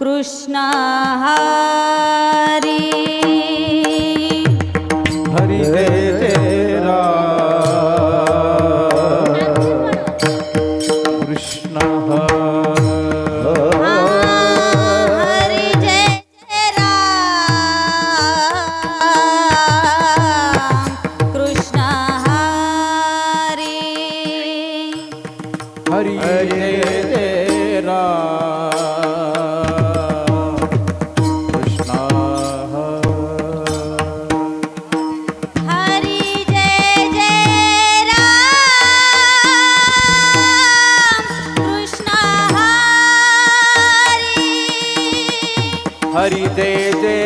कृष्ण। हरि दे दे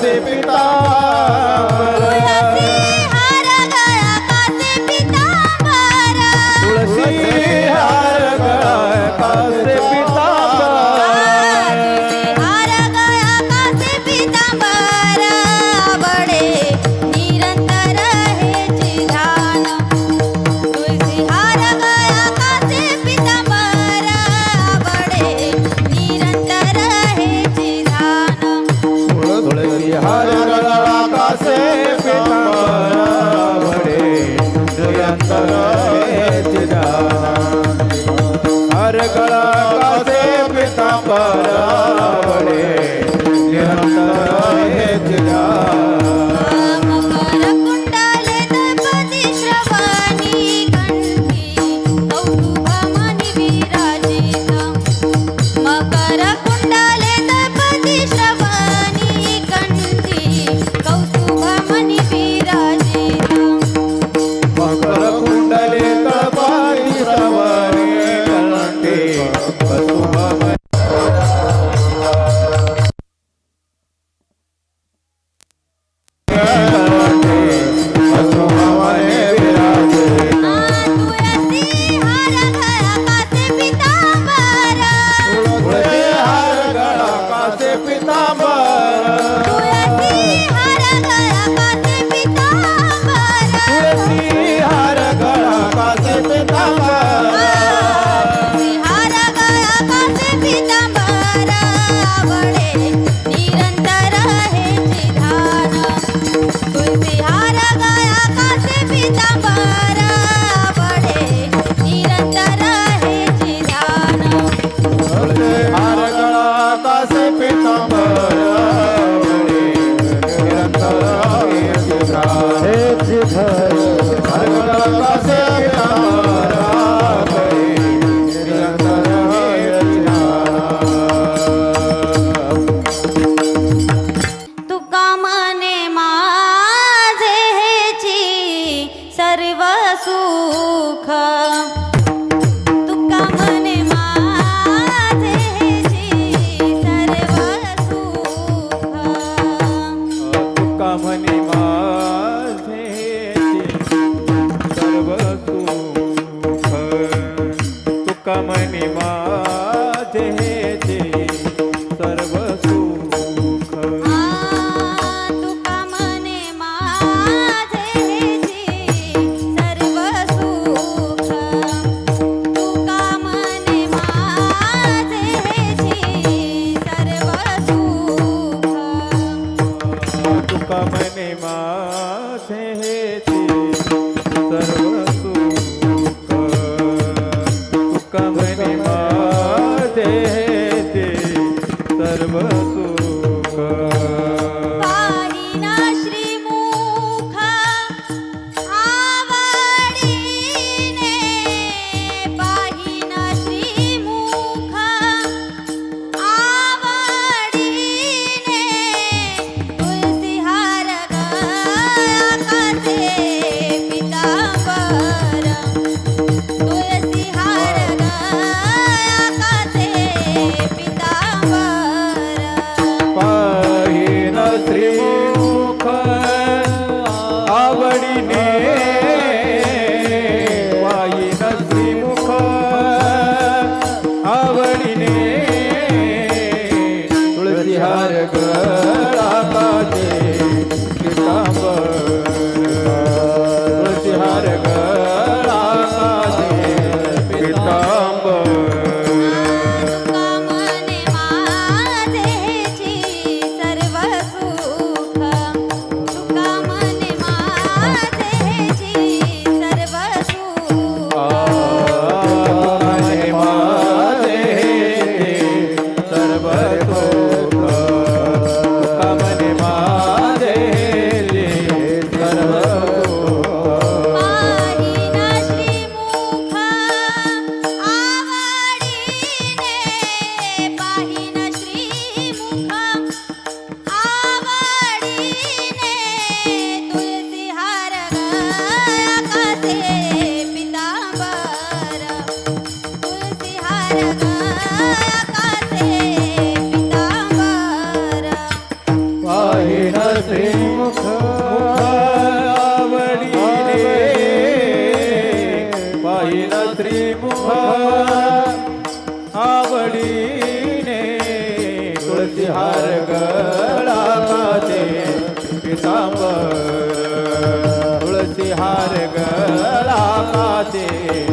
ਸੇ ਪਿਤਾ ਗਲਾ ਕਾਸੇ ਪਿਤਾੰਬਰ सुख મને માથે સર્વ आवडीने तुळसीहार गळाला दे पितांबर. तुळसीहार गळाला दे